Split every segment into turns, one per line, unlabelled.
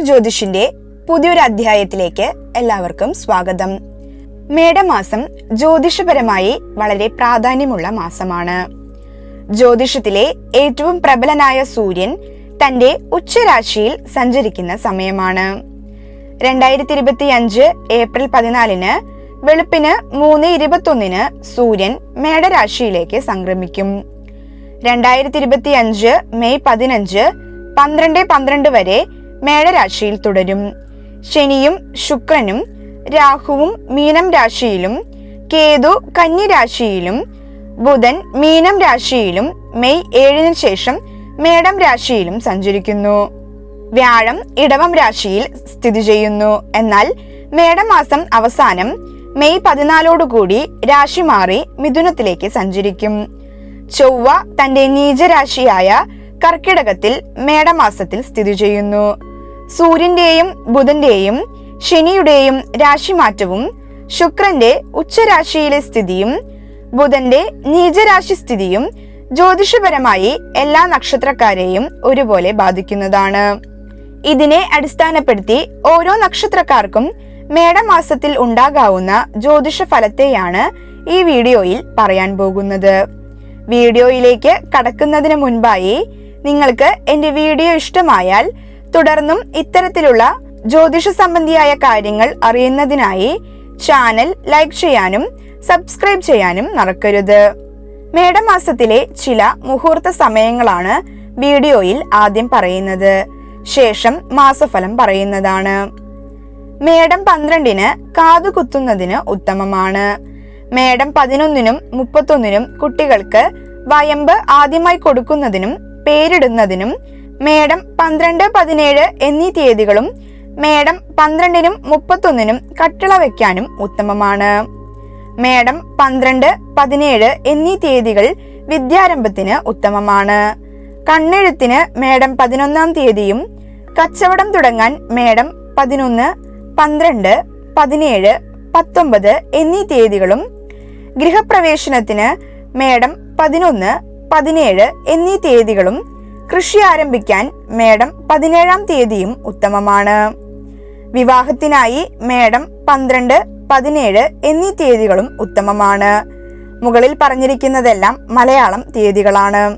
ജ്യോതിഷിന്റെ പുതിയൊരു അധ്യായത്തിലേക്ക് എല്ലാവർക്കും സ്വാഗതം. മേടമാസം ജ്യോതിഷപരമായി വളരെ പ്രാധാന്യമുള്ള മാസമാണ്. ജ്യോതിഷത്തിലെ ഏറ്റവും പ്രബലനായ സൂര്യൻ തന്റെ ഉച്ചരാശിയിൽ സഞ്ചരിക്കുന്ന സമയമാണ്. രണ്ടായിരത്തി ഇരുപത്തി അഞ്ച് ഏപ്രിൽ പതിനാലിന് വെളുപ്പിന് മൂന്ന് ഇരുപത്തൊന്നിന് സൂര്യൻ മേടരാശിയിലേക്ക് സംക്രമിക്കും. രണ്ടായിരത്തി ഇരുപത്തി അഞ്ച് മെയ് പതിനഞ്ച് പന്ത്രണ്ട് പന്ത്രണ്ട് വരെ മേടരാശിയിൽ തുടരും. ശനിയും ശുക്രനും രാഹുവും മീനം രാശിയിലും കേതു കന്നി രാശിയിലും ബുധൻ മീനം രാശിയിലും മെയ് ഏഴിന് ശേഷം മേടം രാശിയിലും സഞ്ചരിക്കുന്നു. വ്യാഴം ഇടവം രാശിയിൽ സ്ഥിതി ചെയ്യുന്നു. എന്നാൽ മേടമാസം അവസാനം മെയ് പതിനാലോടുകൂടി രാശി മാറി മിഥുനത്തിലേക്ക് സഞ്ചരിക്കും. ചൊവ്വ തന്റെ നീചരാശിയായ കർക്കിടകത്തിൽ മേടമാസത്തിൽ സ്ഥിതി ചെയ്യുന്നു. സൂര്യന്റെയും ബുധന്റെയും ശനിയുടെയും രാശിമാറ്റവും ശുക്രന്റെ ഉച്ചരാശിയിലെ സ്ഥിതിയും ബുധന്റെ നീചരാശി സ്ഥിതിയും ജ്യോതിഷപരമായി എല്ലാ നക്ഷത്രക്കാരെയും ഒരുപോലെ ബാധിക്കുന്നതാണ്. ഇതിനെ അടിസ്ഥാനപ്പെടുത്തി ഓരോ നക്ഷത്രക്കാർക്കും മേടമാസത്തിൽ ഉണ്ടാകാവുന്ന ജ്യോതിഷ ഫലത്തെയാണ് ഈ വീഡിയോയിൽ പറയാൻ പോകുന്നത്. വീഡിയോയിലേക്ക് കടക്കുന്നതിന് മുൻപായി നിങ്ങൾക്ക് എന്റെ വീഡിയോ ഇഷ്ടമായാൽ തുടർന്നും ഇത്തരത്തിലുള്ള ജ്യോതിഷ സംബന്ധിയായ കാര്യങ്ങൾ അറിയുന്നതിനായി ചാനൽ ലൈക്ക് ചെയ്യാനും സബ്സ്ക്രൈബ് ചെയ്യാനും മറക്കരുത്. മേടമാസത്തിലെ ചില മുഹൂർത്ത സമയങ്ങളാണ് വീഡിയോയിൽ ആദ്യം പറയുന്നത്. ശേഷം മാസഫലം പറയുന്നതാണ്. മേടം പന്ത്രണ്ടിന് കാതു കുത്തുന്നതിന് ഉത്തമമാണ്. മേടം പതിനൊന്നിനും മുപ്പത്തൊന്നിനും കുട്ടികൾക്ക് വയമ്പ് ആദ്യമായി കൊടുക്കുന്നതിനും പേരിടുന്നതിനും മേടം പന്ത്രണ്ട് പതിനേഴ് എന്നീ തീയതികളും മേടം പന്ത്രണ്ടിനും മുപ്പത്തൊന്നിനും കട്ടിള വയ്ക്കാനും ഉത്തമമാണ്. മേടം പന്ത്രണ്ട് പതിനേഴ് എന്നീ തീയതികൾ വിദ്യാരംഭത്തിന് ഉത്തമമാണ്. കണ്ണെഴുത്തിന് മേടം പതിനൊന്നാം തീയതിയും കച്ചവടം തുടങ്ങാൻ മേടം പതിനൊന്ന് പന്ത്രണ്ട് പതിനേഴ് പത്തൊമ്പത് എന്നീ തീയതികളും ഗൃഹപ്രവേശനത്തിന് മേടം പതിനൊന്ന് പതിനേഴ് എന്നീ തീയതികളും കൃഷി ആരംഭിക്കാൻ മേടം പതിനേഴാം തീയതിയും ഉത്തമമാണ്. വിവാഹത്തിനായി മേടം പന്ത്രണ്ട് പതിനേഴ് എന്നീ തീയതികളും ഉത്തമമാണ്. മുകളിൽ പറഞ്ഞിരിക്കുന്നതെല്ലാം മലയാളം തീയതികളാണ്.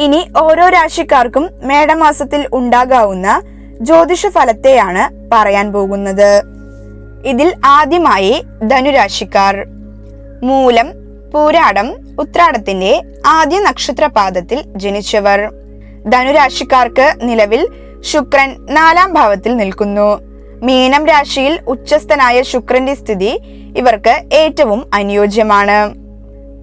ഇനി ഓരോ രാശിക്കാർക്കും മേടമാസത്തിൽ ഉണ്ടാകാവുന്ന ജ്യോതിഷ ഫലത്തെയാണ് പറയാൻ പോകുന്നത്. ഇതിൽ ആദ്യമായി ധനുരാശിക്കാർ. മൂലം പൂരാടം ഉത്രാടത്തിന്റെ ആദ്യ നക്ഷത്രപാദത്തിൽ ജനിച്ചവർ. ധനുരാശിക്കാർക്ക് നിലവിൽ ശുക്രൻ നാലാം ഭാവത്തിൽ നിൽക്കുന്നു. മീനം രാശിയിൽ ഉച്ചസ്ഥനായ ശുക്രന്റെ സ്ഥിതി ഇവർക്ക് ഏറ്റവും അനുയോജ്യമാണ്.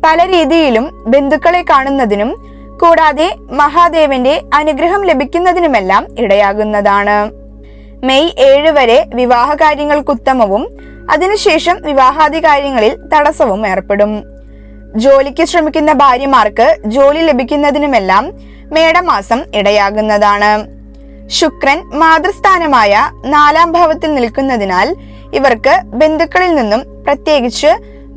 പല രീതിയിലും ബന്ധുക്കളെ കാണുന്നതിനും കൂടാതെ മഹാദേവന്റെ അനുഗ്രഹം ലഭിക്കുന്നതിനുമെല്ലാം ഇടയാകുന്നതാണ്. മെയ് ഏഴ് വരെ വിവാഹ കാര്യങ്ങൾക്ക് ഉത്തമവും അതിനുശേഷം വിവാഹാദി കാര്യങ്ങളിൽ തടസ്സവും ഏർപ്പെടും. ജോലിക്ക് ശ്രമിക്കുന്ന ഭാര്യമാർക്ക് ജോലി ലഭിക്കുന്നതിനുമെല്ലാം മേടമാസം ഇടയാകുന്നതാണ്. ശുക്രൻ മാതൃസ്ഥാനമായ നാലാം ഭാവത്തിൽ നിൽക്കുന്നതിനാൽ ഇവർക്ക് ബന്ധുക്കളിൽ നിന്നും പ്രത്യേകിച്ച്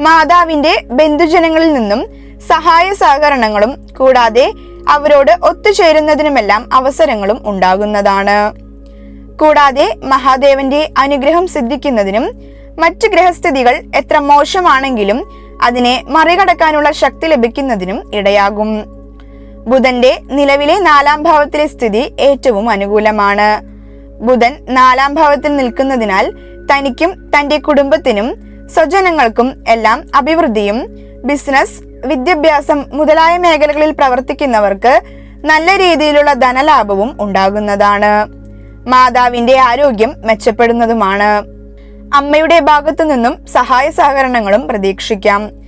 മാതാവിന്റെ ബന്ധുജനങ്ങളിൽ നിന്നും സഹായ സഹകരണങ്ങളും കൂടാതെ അവരോട് ഒത്തുചേരുന്നതിനുമെല്ലാം അവസരങ്ങളും ഉണ്ടാകുന്നതാണ്. കൂടാതെ മഹാദേവന്റെ അനുഗ്രഹം സിദ്ധിക്കുന്നതിനും മറ്റു ഗ്രഹസ്ഥിതികൾ എത്ര മോശമാണെങ്കിലും അതിനെ മറികടക്കാനുള്ള ശക്തി ലഭിക്കുന്നതിനും ഇടയാകും. ബുധന്റെ നിലവിലെ നാലാം ഭാവത്തിലെ സ്ഥിതി ഏറ്റവും അനുകൂലമാണ്. ബുധൻ നാലാം ഭാവത്തിൽ നിൽക്കുന്നതിനാൽ തനിക്കും തന്റെ കുടുംബത്തിനും സ്വജനങ്ങൾക്കും എല്ലാം അഭിവൃദ്ധിയും ബിസിനസ് വിദ്യാഭ്യാസം മുതലായ മേഖലകളിൽ പ്രവർത്തിക്കുന്നവർക്ക് നല്ല രീതിയിലുള്ള ധനലാഭവും ഉണ്ടാകുന്നതാണ്. മാതാവിന്റെ ആരോഗ്യം മെച്ചപ്പെടുന്നതുമാണ്. അമ്മയുടെ ഭാഗത്തു നിന്നും സഹായ സഹകരണങ്ങളും പ്രതീക്ഷിക്കാം.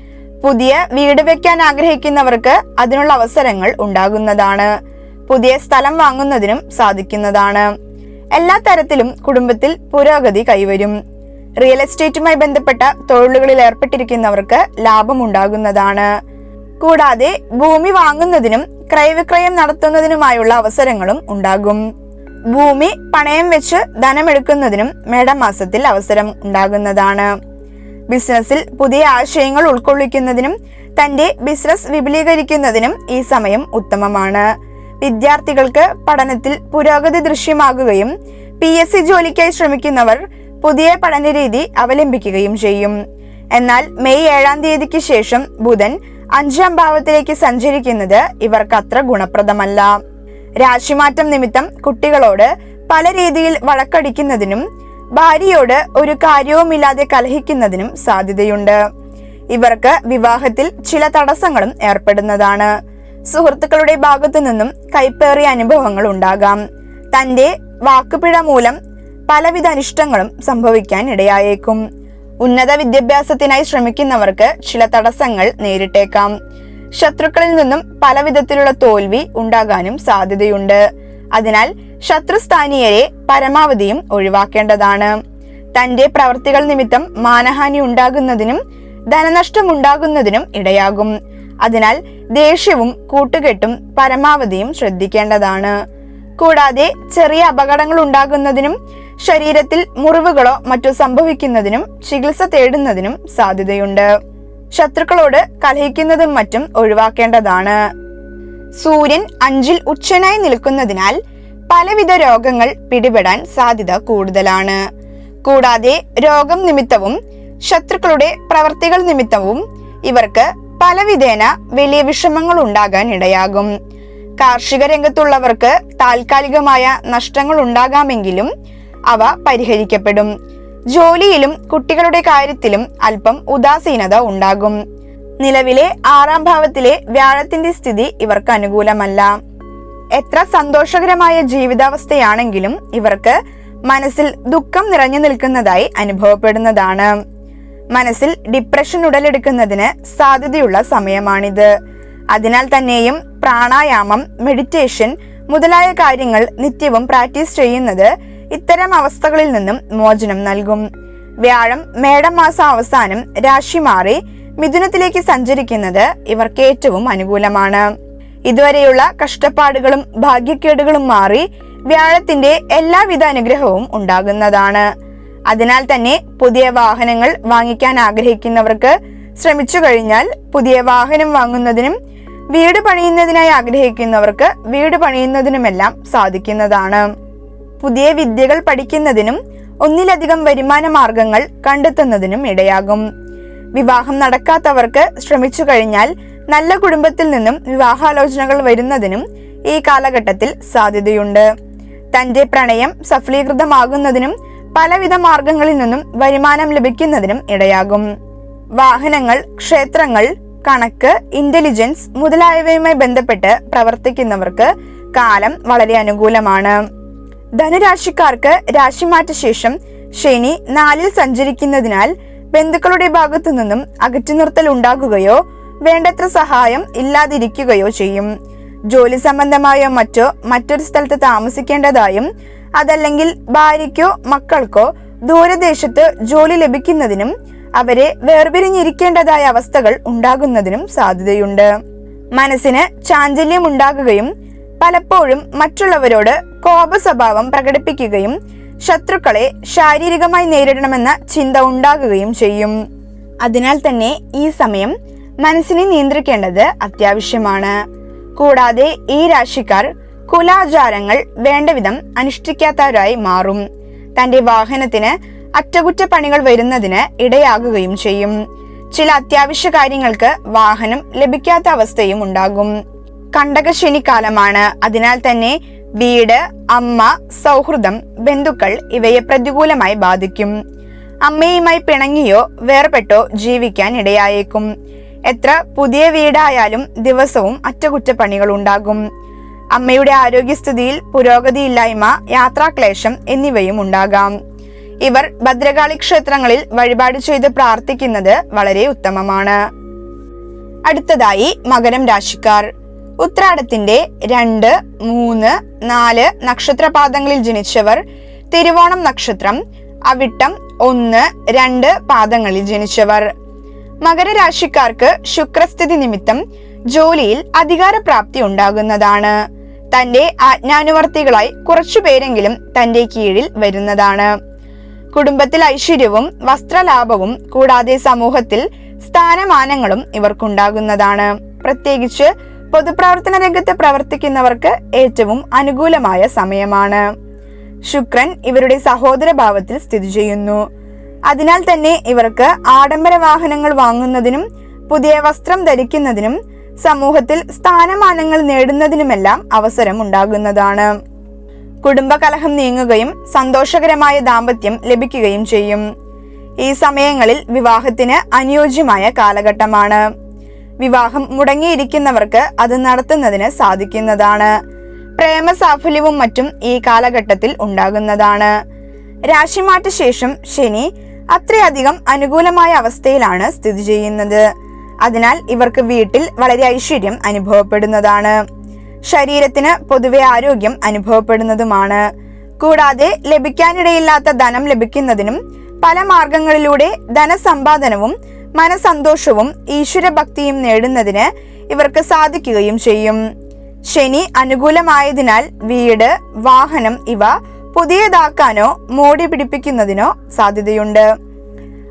പുതിയ വീട് വെക്കാൻ ആഗ്രഹിക്കുന്നവർക്ക് അതിനുള്ള അവസരങ്ങൾ ഉണ്ടാകുന്നതാണ്. പുതിയ സ്ഥലം വാങ്ങുന്നതിനും സാധിക്കുന്നതാണ്. എല്ലാ തരത്തിലും കുടുംബത്തിൽ പുരോഗതി കൈവരും. റിയൽ എസ്റ്റേറ്റുമായി ബന്ധപ്പെട്ട തൊഴിലുകളിൽ ഏർപ്പെട്ടിരിക്കുന്നവർക്ക് ലാഭമുണ്ടാകുന്നതാണ് കൂടാതെ ഭൂമി വാങ്ങുന്നതിനും ക്രയവിക്രയം നടത്തുന്നതിനുമായുള്ള അവസരങ്ങളും ഉണ്ടാകും. ഭൂമി പണയം വെച്ച് ധനമെടുക്കുന്നതിനും മേടമാസത്തിൽ അവസരം ഉണ്ടാകുന്നതാണ്. ബിസിനസ്സിൽ പുതിയ ആശയങ്ങൾ ഉൾക്കൊള്ളിക്കുന്നതിനും തന്റെ ബിസിനസ് വിപുലീകരിക്കുന്നതിനും ഈ സമയം ഉത്തമമാണ്. വിദ്യാർത്ഥികൾക്ക് പഠനത്തിൽ പുരോഗതി ദൃശ്യമാകുകയും പി എസ് സി ജോലിക്കായി ശ്രമിക്കുന്നവർ പുതിയ പഠന രീതി അവലംബിക്കുകയും ചെയ്യും. എന്നാൽ മെയ് ഏഴാം തീയതിക്ക് ശേഷം ബുധൻ അഞ്ചാം ഭാവത്തിലേക്ക് സഞ്ചരിക്കുന്നത് ഇവർക്ക് അത്ര ഗുണപ്രദമല്ല. രാശിമാറ്റം നിമിത്തം കുട്ടികളോട് പല രീതിയിൽ വഴക്കടിക്കുന്നതിനും ഭാര്യയോട് ഒരു കാര്യവുമില്ലാതെ കലഹിക്കുന്നതിനും സാധ്യതയുണ്ട്. ഇവർക്ക് വിവാഹത്തിൽ ചില തടസ്സങ്ങളും ഏർപ്പെടുന്നതാണ്. സുഹൃത്തുക്കളുടെ ഭാഗത്തു നിന്നും കൈപ്പേറിയ അനുഭവങ്ങൾ ഉണ്ടാകാം. തന്റെ വാക്കുപിഴ മൂലം പലവിധ അനിഷ്ടങ്ങളും സംഭവിക്കാൻ ഇടയായേക്കും. ഉന്നത വിദ്യാഭ്യാസത്തിനായി ശ്രമിക്കുന്നവർക്ക് ചില തടസ്സങ്ങൾ നേരിട്ടേക്കാം. ശത്രുക്കളിൽ നിന്നും പലവിധത്തിലുള്ള തോൽവി ഉണ്ടാകാനും സാധ്യതയുണ്ട്. അതിനാൽ ശത്രുസ്ഥാനീയരെ പരമാവധിയും ഒഴിവാക്കേണ്ടതാണ്. തന്റെ പ്രവർത്തികൾ നിമിത്തം മാനഹാനി ഉണ്ടാകുന്നതിനും ധനനഷ്ടം ഉണ്ടാകുന്നതിനും ഇടയാകും. അതിനാൽ ദേഷ്യവും കൂട്ടുകെട്ടും പരമാവധിയും ശ്രദ്ധിക്കേണ്ടതാണ്. കൂടാതെ ചെറിയ അപകടങ്ങൾ ഉണ്ടാകുന്നതിനും ശരീരത്തിൽ മുറിവുകളോ മറ്റോ സംഭവിക്കുന്നതിനും ചികിത്സ തേടുന്നതിനും സാധ്യതയുണ്ട്. ശത്രുക്കളോട് കലഹിക്കുന്നതും മറ്റും ഒഴിവാക്കേണ്ടതാണ്. സൂര്യൻ അഞ്ചിൽ ഉച്ചനായി നിൽക്കുന്നതിനാൽ പലവിധ രോഗങ്ങൾ പിടിപെടാൻ സാധ്യത കൂടുതലാണ്. കൂടാതെ രോഗം നിമിത്തവും ശത്രുക്കളുടെ പ്രവർത്തികൾ നിമിത്തവും ഇവർക്ക് പലവിധേന വലിയ വിഷമങ്ങൾ ഉണ്ടാകാൻ ഇടയാകും. കാർഷിക രംഗത്തുള്ളവർക്ക് താൽക്കാലികമായ നഷ്ടങ്ങൾ ഉണ്ടാകാമെങ്കിലും അവ പരിഹരിക്കപ്പെടും. ജോലിയിലും കുട്ടികളുടെ കാര്യത്തിലും അല്പം ഉദാസീനത ഉണ്ടാകും. നിലവിലെ ആറാം ഭാവത്തിലെ വ്യാഴത്തിന്റെ സ്ഥിതി ഇവർക്ക് അനുകൂലമല്ല. എത്ര സന്തോഷകരമായ ജീവിതാവസ്ഥയാണെങ്കിലും ഇവർക്ക് മനസ്സിൽ ദുഃഖം നിറഞ്ഞു നിൽക്കുന്നതായി അനുഭവപ്പെടുന്നതാണ്. മനസ്സിൽ ഡിപ്രഷൻ ഉടലെടുക്കുന്നതിന് സാധ്യതയുള്ള സമയമാണിത്. അതിനാൽ തന്നെയും പ്രാണായാമം മെഡിറ്റേഷൻ മുതലായ കാര്യങ്ങൾ നിത്യവും പ്രാക്ടീസ് ചെയ്യുന്നത് ഇത്തരം അവസ്ഥകളിൽ നിന്നും മോചനം നൽകും. വ്യാഴം മേടമാസ മാസം അവസാനം രാശി മാറി മിഥുനത്തിലേക്ക് സഞ്ചരിക്കുന്നത് ഇവർക്ക് ഏറ്റവും അനുകൂലമാണ്. ഇതുവരെയുള്ള കഷ്ടപ്പാടുകളും ഭാഗ്യക്കേടുകളും മാറി വ്യാഴത്തിന്റെ എല്ലാവിധ അനുഗ്രഹവും ഉണ്ടാകുന്നതാണ്. അതിനാൽ തന്നെ പുതിയ വാഹനങ്ങൾ വാങ്ങിക്കാൻ ആഗ്രഹിക്കുന്നവർക്ക് ശ്രമിച്ചു കഴിഞ്ഞാൽ പുതിയ വാഹനം വാങ്ങുന്നതിനും വീട് പണിയുന്നതിനായി ആഗ്രഹിക്കുന്നവർക്ക് വീട് പണിയുന്നതിനുമെല്ലാം സാധിക്കുന്നതാണ്. പുതിയ വിദ്യകൾ പഠിക്കുന്നതിനും ഒന്നിലധികം വരുമാന മാർഗങ്ങൾ കണ്ടെത്തുന്നതിനും ഇടയാകും. വിവാഹം നടക്കാത്തവർക്ക് ശ്രമിച്ചു കഴിഞ്ഞാൽ നല്ല കുടുംബത്തിൽ നിന്നും വിവാഹാലോചനകൾ വരുന്നതിനും ഈ കാലഘട്ടത്തിൽ സാധ്യതയുണ്ട്. തന്റെ പ്രണയം സഫലീകൃതമാകുന്നതിനും പലവിധ മാർഗങ്ങളിൽ നിന്നും വരുമാനം ലഭിക്കുന്നതിനും ഇടയാകും. വാഹനങ്ങൾ ക്ഷേത്രങ്ങൾ കണക്ക് ഇന്റലിജൻസ് മുതലായവയുമായി ബന്ധപ്പെട്ട് പ്രവർത്തിക്കുന്നവർക്ക് കാലം വളരെ അനുകൂലമാണ്. ധനുരാശിക്കാർക്ക് രാശിമാറ്റ ശേഷം ശനി നാലിൽ സഞ്ചരിക്കുന്നതിനാൽ ബന്ധുക്കളുടെ ഭാഗത്തു നിന്നും അകറ്റുനിർത്തൽ ഉണ്ടാകുകയോ വേണ്ടത്ര സഹായം ഇല്ലാതിരിക്കുകയോ ചെയ്യും. ജോലി സംബന്ധമായോ മറ്റോ മറ്റൊരു സ്ഥലത്ത് താമസിക്കേണ്ടതായും അതല്ലെങ്കിൽ ഭാര്യയ്ക്കോ മക്കൾക്കോ ദൂരദേശത്ത് ജോലി ലഭിക്കുന്നതിനും അവരെ വേർപിരിഞ്ഞിരിക്കേണ്ടതായ അവസ്ഥകൾ ഉണ്ടാകുന്നതിനും സാധ്യതയുണ്ട്. മനസ്സിന് ചാഞ്ചല്യം ഉണ്ടാകുകയും പലപ്പോഴും മറ്റുള്ളവരോട് കോപ സ്വഭാവം പ്രകടിപ്പിക്കുകയും ശത്രുക്കളെ ശാരീരികമായി നേരിടണമെന്ന ചിന്ത ഉണ്ടാകുകയും ചെയ്യും. അതിനാൽ തന്നെ ഈ സമയം മനസ്സിനെ നിയന്ത്രിക്കേണ്ടത് അത്യാവശ്യമാണ്. കൂടാതെ ഈ രാശിക്കാർ കുലാചാരങ്ങൾ വേണ്ടവിധം അനുഷ്ഠിക്കാത്തവരായി മാറും. തന്റെ വാഹനത്തിന് അറ്റകുറ്റപ്പണികൾ വരുന്നതിന് ഇടയാകുകയും ചെയ്യും. ചില അത്യാവശ്യ കാര്യങ്ങൾക്ക് വാഹനം ലഭിക്കാത്ത അവസ്ഥയും ഉണ്ടാകും. കണ്ടകശനിക്കാലമാണ്. അതിനാൽ തന്നെ വീട് അമ്മ സൗഹൃദം ബന്ധുക്കൾ ഇവയെ പ്രതികൂലമായി ബാധിക്കും. അമ്മയുമായി പിണങ്ങിയോ വേർപെട്ടോ ജീവിക്കാൻ ഇടയായേക്കും. എത്ര പുതിയ വീടായാലും ദിവസവും അറ്റകുറ്റപ്പണികൾ ഉണ്ടാകും. അമ്മയുടെ ആരോഗ്യസ്ഥിതിയിൽ പുരോഗതിയില്ലായ്മ യാത്രാക്ലേശം എന്നിവയും ഉണ്ടാകാം. ഇവർ ഭദ്രകാളി ക്ഷേത്രങ്ങളിൽ വഴിപാട് ചെയ്ത് പ്രാർത്ഥിക്കുന്നത് വളരെ ഉത്തമമാണ്. അടുത്തതായി മകരം രാശിക്കാർ. ഉത്രാടത്തിന്റെ രണ്ട് മൂന്ന് നാല് നക്ഷത്രപാദങ്ങളിൽ ജനിച്ചവർ തിരുവോണം നക്ഷത്രം അവിട്ടം ഒന്ന് രണ്ട് പാദങ്ങളിൽ ജനിച്ചവർ. മകരരാശിക്കാർക്ക് ശുക്രസ്ഥിതി നിമിത്തം ജോലിയിൽ അധികാരപ്രാപ്തി ഉണ്ടാകുന്നതാണ്. തന്റെ ആജ്ഞാനുവർത്തികളായി കുറച്ചു പേരെങ്കിലും തന്റെ കീഴിൽ വരുന്നതാണ്. കുടുംബത്തിൽ ഐശ്വര്യവും വസ്ത്രലാഭവും കൂടാതെ സമൂഹത്തിൽ സ്ഥാനമാനങ്ങളും ഇവർക്കുണ്ടാകുന്നതാണ്. പ്രത്യേകിച്ച് പൊതുപ്രവർത്തന രംഗത്ത് പ്രവർത്തിക്കുന്നവർക്ക് ഏറ്റവും അനുകൂലമായ സമയമാണ്. ശുക്രൻ ഇവരുടെ സഹോദര ഭാവത്തിൽ സ്ഥിതി ചെയ്യുന്നു. അതിനാൽ തന്നെ ഇവർക്ക് ആഡംബര വാഹനങ്ങൾ വാങ്ങുന്നതിനും പുതിയ വസ്ത്രം ധരിക്കുന്നതിനും സമൂഹത്തിൽ സ്ഥാനമാനങ്ങൾ നേടുന്നതിനുമെല്ലാം അവസരം ഉണ്ടാകുന്നതാണ്. കുടുംബകലഹം നീങ്ങുകയും സന്തോഷകരമായ ദാമ്പത്യം ലഭിക്കുകയും ചെയ്യും. ഈ സമയങ്ങളിൽ വിവാഹത്തിന് അനുയോജ്യമായ കാലഘട്ടമാണ്. വിവാഹം മുടങ്ങിയിരിക്കുന്നവർക്ക് അത് നടത്തുന്നതിന് സാധിക്കുന്നതാണ്. പ്രേമ സാഫല്യവും മറ്റും ഈ കാലഘട്ടത്തിൽ ഉണ്ടാകുന്നതാണ്. രാശിമാറ്റ ശേഷം ശനി അത്രയധികം അനുകൂലമായ അവസ്ഥയിലാണ് സ്ഥിതി ചെയ്യുന്നത്. അതിനാൽ ഇവർക്ക് വീട്ടിൽ വളരെ ഐശ്വര്യം അനുഭവപ്പെടുന്നതാണ്. ശരീരത്തിന് പൊതുവെ ആരോഗ്യം അനുഭവപ്പെടുന്നതുമാണ്. കൂടാതെ ലഭിക്കാനിടയില്ലാത്ത ധനം ലഭിക്കുന്നതിനും പല മാർഗങ്ങളിലൂടെ ധനസമ്പാദനവും മനസന്തോഷവും ഈശ്വരഭക്തിയും നേടുന്നതിന് ഇവർക്ക് സാധിക്കുകയും ചെയ്യും. ശനി അനുകൂലമായതിനാൽ വീട് വാഹനം ഇവ പുതിയതാക്കാനോ മോടി പിടിപ്പിക്കുന്നതിനോ സാധ്യതയുണ്ട്.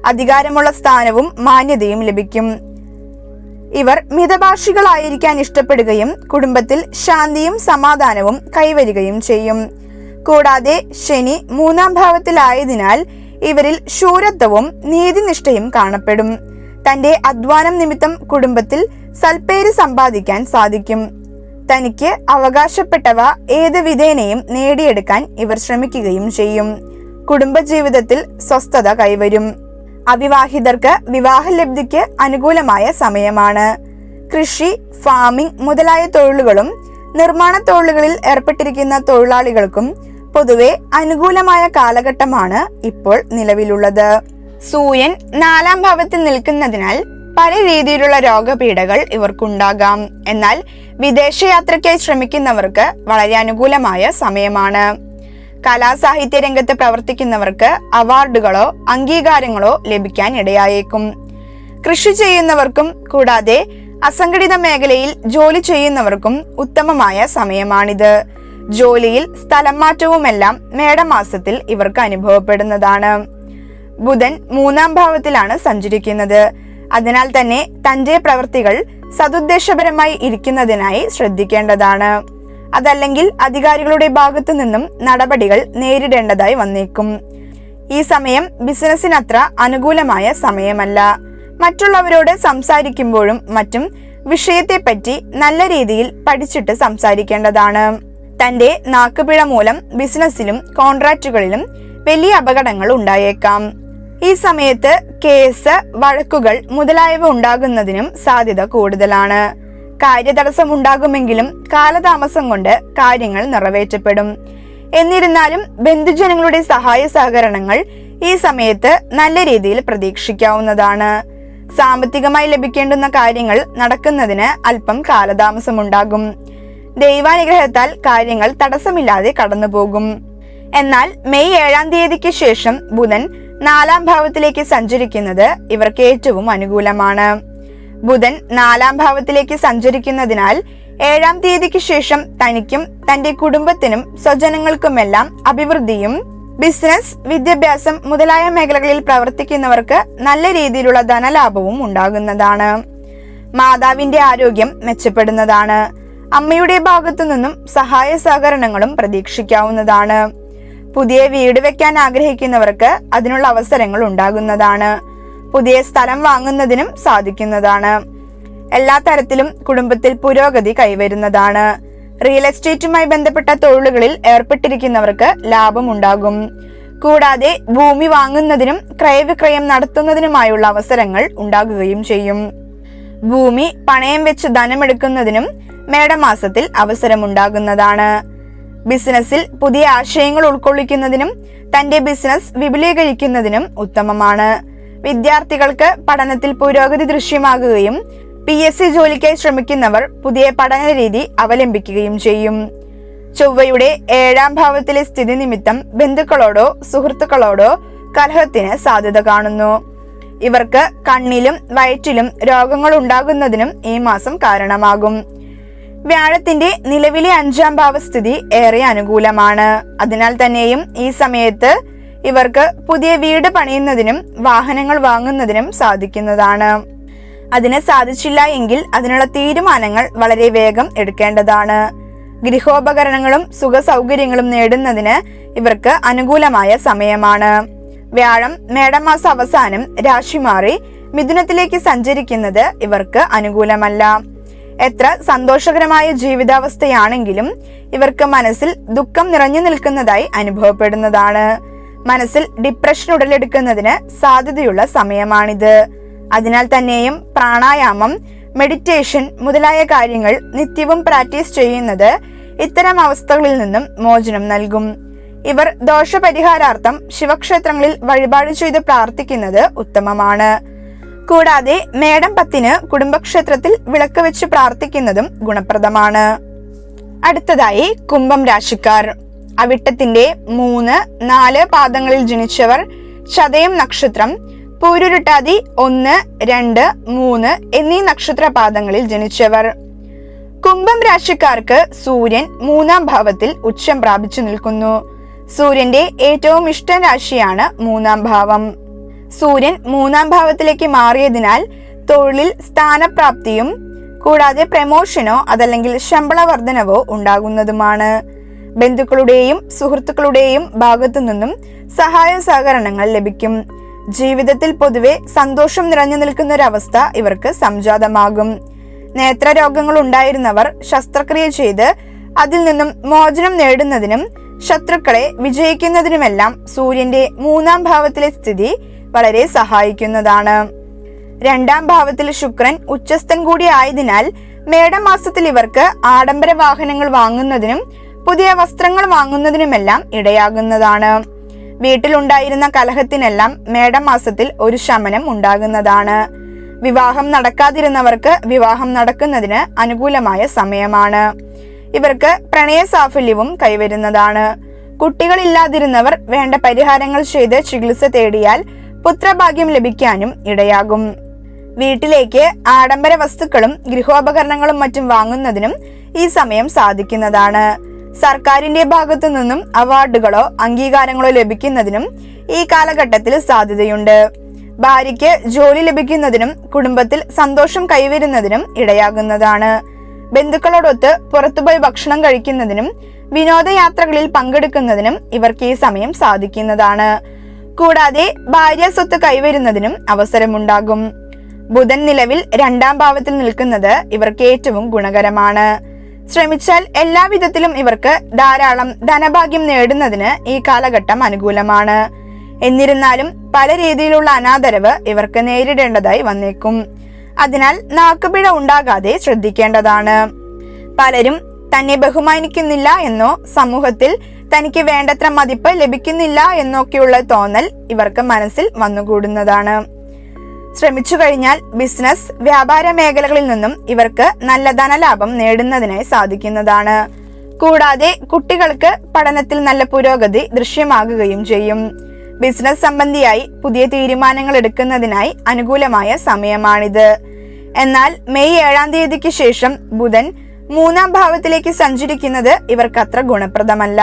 അധികാരമുള്ള സ്ഥാനവും മാന്യതയും ലഭിക്കും. ഇവർ മിതഭാഷികളായിരിക്കാൻ ഇഷ്ടപ്പെടുകയും കുടുംബത്തിൽ ശാന്തിയും സമാധാനവും കൈവരികയും ചെയ്യും. കൂടാതെ ശനി മൂന്നാം ഭാവത്തിലായതിനാൽ ഇവരിൽ ശൂരത്വവും നീതിനിഷ്ഠയും കാണപ്പെടും. തന്റെ അധ്വാനം നിമിത്തം കുടുംബത്തിൽ സൽപ്പേര് സമ്പാദിക്കാൻ സാധിക്കും. തനിക്ക് അവകാശപ്പെട്ടവ ഏത് വിധേനയും നേടിയെടുക്കാൻ ഇവർ ശ്രമിക്കുകയും ചെയ്യും. കുടുംബജീവിതത്തിൽ സ്വസ്ഥത കൈവരും. അവിവാഹിതർക്ക് വിവാഹലബ്ധിക്ക് അനുകൂലമായ സമയമാണ്. കൃഷി ഫാമിംഗ് മുതലായ തൊഴിലുകളും നിർമ്മാണ തൊഴിലുകളിൽ ഏർപ്പെട്ടിരിക്കുന്ന തൊഴിലാളികൾക്കും പൊതുവെ അനുകൂലമായ കാലഘട്ടമാണ് ഇപ്പോൾ നിലവിലുള്ളത്. സൂര്യൻ നാലാം ഭാവത്തിൽ നിൽക്കുന്നതിനാൽ പല രീതിയിലുള്ള രോഗപീഠകൾ ഇവർക്കുണ്ടാകാം. എന്നാൽ വിദേശയാത്രയ്ക്കായി ശ്രമിക്കുന്നവർക്ക് വളരെ അനുകൂലമായ സമയമാണ്. കലാസാഹിത്യ രംഗത്ത് പ്രവർത്തിക്കുന്നവർക്ക് അവാർഡുകളോ അംഗീകാരങ്ങളോ ലഭിക്കാൻ ഇടയായേക്കും. കൃഷി ചെയ്യുന്നവർക്കും കൂടാതെ അസംഘടിത മേഖലയിൽ ജോലി ചെയ്യുന്നവർക്കും ഉത്തമമായ സമയമാണിത്. ജോലിയിൽ സ്ഥലം മാറ്റവുമെല്ലാം മേടമാസത്തിൽ ഇവർക്ക് അനുഭവപ്പെടുന്നതാണ്. ബുധൻ മൂന്നാം ഭാവത്തിലാണ് സഞ്ചരിക്കുന്നത്. അതിനാൽ തന്നെ തന്റെ പ്രവൃത്തികൾ സതുദ്ദേശപരമായി ഇരിക്കുന്നതിനായി ശ്രദ്ധിക്കേണ്ടതാണ്. അതല്ലെങ്കിൽ അധികാരികളുടെ ഭാഗത്തു നിന്നും നടപടികൾ നേരിടേണ്ടതായി വന്നേക്കും. ഈ സമയം ബിസിനസ്സിനത്ര അനുകൂലമായ സമയമല്ല. മറ്റുള്ളവരോട് സംസാരിക്കുമ്പോഴും മറ്റും വിഷയത്തെപ്പറ്റി നല്ല രീതിയിൽ പഠിച്ചിട്ട് സംസാരിക്കേണ്ടതാണ്. തന്റെ നാക്കുപിഴ മൂലം ബിസിനസ്സിലും കോൺട്രാക്റ്റുകളിലും വലിയ അപകടങ്ങൾ ഉണ്ടായേക്കാം. ഈ സമയത്ത് കേസ് വഴക്കുകൾ മുതലായവ ഉണ്ടാകുന്നതിനും സാധ്യത കൂടുതലാണ്. കാര്യതടസ്സം ഉണ്ടാകുമെങ്കിലും കാലതാമസം കൊണ്ട് കാര്യങ്ങൾ നിറവേറ്റപ്പെടും. എന്നിരുന്നാലും ബന്ധുജനങ്ങളുടെ സഹായ സഹകരണങ്ങൾ ഈ സമയത്ത് നല്ല രീതിയിൽ പ്രതീക്ഷിക്കാവുന്നതാണ്. സാമ്പത്തികമായി ലഭിക്കേണ്ടുന്ന കാര്യങ്ങൾ നടക്കുന്നതിന് അല്പം കാലതാമസമുണ്ടാകും ദൈവാനുഗ്രഹത്താൽ കാര്യങ്ങൾ തടസ്സമില്ലാതെ കടന്നുപോകും. എന്നാൽ മെയ് ഏഴാം തീയതിക്ക് ശേഷം ബുധൻ നാലാം ഭാവത്തിലേക്ക് സഞ്ചരിക്കുന്നത് ഇവർക്ക് ഏറ്റവും അനുകൂലമാണ്. ബുധൻ നാലാം ഭാവത്തിലേക്ക് സഞ്ചരിക്കുന്നതിനാൽ ഏഴാം തീയതിക്ക് ശേഷം തനിക്കും തന്റെ കുടുംബത്തിനും സ്വജനങ്ങൾക്കുമെല്ലാം അഭിവൃദ്ധിയും ബിസിനസ് വിദ്യാഭ്യാസം മുതലായ മേഖലകളിൽ പ്രവർത്തിക്കുന്നവർക്ക് നല്ല രീതിയിലുള്ള ധനലാഭവും ഉണ്ടാകുന്നതാണ്. മാതാവിന്റെ ആരോഗ്യം മെച്ചപ്പെടുന്നതാണ്. അമ്മയുടെ ഭാഗത്തു നിന്നും സഹായ സഹകരണങ്ങളും പ്രതീക്ഷിക്കാവുന്നതാണ്. പുതിയ വീട് വെക്കാൻ ആഗ്രഹിക്കുന്നവർക്ക് അതിനുള്ള അവസരങ്ങൾ ഉണ്ടാകുന്നതാണ്. പുതിയ സ്ഥലം വാങ്ങുന്നതിനും സാധിക്കുന്നതാണ്. എല്ലാ തരത്തിലും കുടുംബത്തിൽ പുരോഗതി കൈവരുന്നതാണ്. റിയൽ എസ്റ്റേറ്റുമായി ബന്ധപ്പെട്ട തൊഴിലുകളിൽ ഏർപ്പെട്ടിരിക്കുന്നവർക്ക് ലാഭം ഉണ്ടാകും. കൂടാതെ ഭൂമി വാങ്ങുന്നതിനും ക്രയവിക്രയം നടത്തുന്നതിനുമായുള്ള അവസരങ്ങൾ ഉണ്ടാകുകയും ചെയ്യും. ഭൂമി പണയം വെച്ച് ധനമെടുക്കുന്നതിനും മേടമാസത്തിൽ അവസരമുണ്ടാകുന്നതാണ്. ബിസിനസ്സിൽ പുതിയ ആശയങ്ങൾ ഉൾക്കൊള്ളിക്കുന്നതിനും തന്റെ ബിസിനസ് വിപുലീകരിക്കുന്നതിനും ഉത്തമമാണ്. വിദ്യാർത്ഥികൾക്ക് പഠനത്തിൽ പുരോഗതി ദൃശ്യമാകുകയും പി എസ് സി ജോലിക്കായി ശ്രമിക്കുന്നവർ പുതിയ പഠന രീതി അവലംബിക്കുകയും ചെയ്യും. ചൊവ്വയുടെ ഏഴാം ഭാവത്തിലെ സ്ഥിതി നിമിത്തം ബന്ധുക്കളോടോ സുഹൃത്തുക്കളോടോ കലഹത്തിന് സാധ്യത കാണുന്നു. ഇവർക്ക് കണ്ണിലും വയറ്റിലും രോഗങ്ങൾ ഉണ്ടാകുന്നതിനും ഈ മാസം കാരണമാകും. വ്യാഴത്തിന്റെ നിലവിലെ അഞ്ചാം ഭാവസ്ഥിതി ഏറെ അനുകൂലമാണ്. അതിനാൽ തന്നെയും ഈ സമയത്ത് ഇവർക്ക് പുതിയ വീട് പണിയുന്നതിനും വാഹനങ്ങൾ വാങ്ങുന്നതിനും സാധിക്കുന്നതാണ്. അതിന് സാധിച്ചില്ല എങ്കിൽ അതിനുള്ള തീരുമാനങ്ങൾ വളരെ വേഗം എടുക്കേണ്ടതാണ്. ഗൃഹോപകരണങ്ങളും സുഖ സൗകര്യങ്ങളും നേടുന്നതിന് ഇവർക്ക് അനുകൂലമായ സമയമാണ്. വ്യാഴം മേടമാസ അവസാനം രാശി മാറി മിഥുനത്തിലേക്ക് സഞ്ചരിക്കുന്നത് ഇവർക്ക് അനുകൂലമല്ല. എത്ര സന്തോഷകരമായ ജീവിതാവസ്ഥയാണെങ്കിലും ഇവർക്ക് മനസ്സിൽ ദുഃഖം നിറഞ്ഞു നിൽക്കുന്നതായി അനുഭവപ്പെടുന്നതാണ്. മനസ്സിൽ ഡിപ്രഷൻ ഉടലെടുക്കുന്നതിന് സാധ്യതയുള്ള സമയമാണിത്. അതിനാൽ തന്നെയും പ്രാണായാമം മെഡിറ്റേഷൻ മുതലായ കാര്യങ്ങൾ നിത്യവും പ്രാക്ടീസ് ചെയ്യുന്നത് ഇത്തരം അവസ്ഥകളിൽ നിന്നും മോചനം നൽകും. ഇവർ ദോഷപരിഹാരാർത്ഥം ശിവക്ഷേത്രങ്ങളിൽ വഴിപാട് ചെയ്ത് പ്രാർത്ഥിക്കുന്നത് ഉത്തമമാണ്. കൂടാതെ മേടം പത്തിന് കുടുംബക്ഷേത്രത്തിൽ വിളക്ക് വെച്ച് പ്രാർത്ഥിക്കുന്നതും ഗുണപ്രദമാണ്. അടുത്തതായി കുംഭം രാശിക്കാർ. അവിട്ടത്തിന്റെ മൂന്ന് നാല് പാദങ്ങളിൽ ജനിച്ചവർ ചതയം നക്ഷത്രം പൂരുരുട്ടാതി ഒന്ന് രണ്ട് മൂന്ന് എന്നീ നക്ഷത്ര പാദങ്ങളിൽ ജനിച്ചവർ. കുംഭം രാശിക്കാർക്ക് സൂര്യൻ മൂന്നാം ഭാവത്തിൽ ഉച്ചം പ്രാപിച്ചു നിൽക്കുന്നു. സൂര്യന്റെ ഏറ്റവും ഇഷ്ട രാശിയാണ് മൂന്നാം ഭാവം. സൂര്യൻ മൂന്നാം ഭാവത്തിലേക്ക് മാറിയതിനാൽ തൊഴിലിൽ സ്ഥാനപ്രാപ്തിയും കൂടാതെ പ്രമോഷനോ അതല്ലെങ്കിൽ ശമ്പള വർധനവോ ഉണ്ടാകുന്നതുമാണ്. ബന്ധുക്കളുടെയും സുഹൃത്തുക്കളുടെയും ഭാഗത്തു നിന്നും സഹായ സഹകരണങ്ങൾ ലഭിക്കും. ജീവിതത്തിൽ പൊതുവെ സന്തോഷം നിറഞ്ഞു നിൽക്കുന്ന ഒരവസ്ഥ ഇവർക്ക് സംജാതമാകും. നേത്രരോഗങ്ങൾ ഉണ്ടായിരുന്നവർ ശസ്ത്രക്രിയ ചെയ്ത് അതിൽ നിന്നും മോചനം നേടുന്നതിനും ശത്രുക്കളെ വിജയിക്കുന്നതിനുമെല്ലാം സൂര്യന്റെ മൂന്നാം ഭാവത്തിലെ സ്ഥിതി വളരെ സഹായിക്കുന്നതാണ്. രണ്ടാം ഭാവത്തിൽ ശുക്രൻ ഉച്ചസ്ഥൻ കൂടി ആയതിനാൽ മേടമാസത്തിൽ ഇവർക്ക് ആഡംബര വാഹനങ്ങൾ വാങ്ങുന്നതിനും പുതിയ വസ്ത്രങ്ങൾ വാങ്ങുന്നതിനുമെല്ലാം ഇടയാകുന്നതാണ്. വീട്ടിലുണ്ടായിരുന്ന കലഹത്തിനെല്ലാം മേടമാസത്തിൽ ഒരു ശമനം ഉണ്ടാകുന്നതാണ്. വിവാഹം നടക്കാതിരുന്നവർക്ക് വിവാഹം നടക്കുന്നതിന് അനുകൂലമായ സമയമാണ്. ഇവർക്ക് പ്രണയ സാഫല്യവും കൈവരുന്നതാണ്. കുട്ടികളില്ലാതിരുന്നവർ വേണ്ട പരിഹാരങ്ങൾ ചെയ്ത് ചികിത്സ തേടിയാൽ പുത്രഭാഗ്യം ലഭിക്കാനും ഇടയാകും. വീട്ടിലേക്ക് ആഡംബര വസ്തുക്കളും ഗൃഹോപകരണങ്ങളും മറ്റും വാങ്ങുന്നതിനും ഈ സമയം സാധിക്കുന്നതാണ്. സർക്കാരിന്റെ ഭാഗത്തു നിന്നും അവാർഡുകളോ അംഗീകാരങ്ങളോ ലഭിക്കുന്നതിനും ഈ കാലഘട്ടത്തിൽ സാധ്യതയുണ്ട്. ഭാര്യയ്ക്ക് ജോലി ലഭിക്കുന്നതിനും കുടുംബത്തിൽ സന്തോഷം കൈവരുന്നതിനും ഇടയാകുന്നതാണ്. ബന്ധുക്കളോടൊത്ത് പുറത്തുപോയി ഭക്ഷണം കഴിക്കുന്നതിനും വിനോദയാത്രകളിൽ പങ്കെടുക്കുന്നതിനും ഇവർക്ക് ഈ സമയം സാധിക്കുന്നതാണ്. കൂടാതെ ഭാര്യ സ്വത്ത് കൈവരുന്നതിനും അവസരമുണ്ടാകും. ബുധൻ നിലവിൽ രണ്ടാം ഭാവത്തിൽ നിൽക്കുന്നത് ഇവർക്ക് ഏറ്റവും ഗുണകരമാണ്. ശ്രമിച്ചാൽ എല്ലാവിധത്തിലും ഇവർക്ക് ധാരാളം ധനഭാഗ്യം നേടുന്നതിന് ഈ കാലഘട്ടം അനുകൂലമാണ്. എന്നിരുന്നാലും പല രീതിയിലുള്ള അനാദരവ് ഇവർക്ക് നേരിടേണ്ടതായി വന്നേക്കും. അതിനാൽ നാക്കുപിഴ ഉണ്ടാകാതെ ശ്രദ്ധിക്കേണ്ടതാണ്. പലരും തന്നെ ബഹുമാനിക്കുന്നില്ല എന്നോ സമൂഹത്തിൽ തനിക്ക് വേണ്ടത്ര മതിപ്പ് ലഭിക്കുന്നില്ല എന്നൊക്കെയുള്ള തോന്നൽ ഇവർക്ക് മനസ്സിൽ വന്നുകൂടുന്നതാണ്. ശ്രമിച്ചു കഴിഞ്ഞാൽ ബിസിനസ് വ്യാപാര മേഖലകളിൽ നിന്നും ഇവർക്ക് നല്ല ധനലാഭം നേടുന്നതിനായി സാധിക്കുന്നതാണ്. കൂടാതെ കുട്ടികൾക്ക് പഠനത്തിൽ നല്ല പുരോഗതി ദൃശ്യമാകുകയും ചെയ്യും. ബിസിനസ് സംബന്ധിയായി പുതിയ തീരുമാനങ്ങൾ എടുക്കുന്നതിനായി അനുകൂലമായ സമയമാണിത്. എന്നാൽ മെയ് ഏഴാം തീയതിക്ക് ശേഷം ബുധൻ മൂന്നാം ഭാവത്തിലേക്ക് സഞ്ചരിക്കുന്നത് ഇവർക്ക് അത്ര ഗുണപ്രദമല്ല.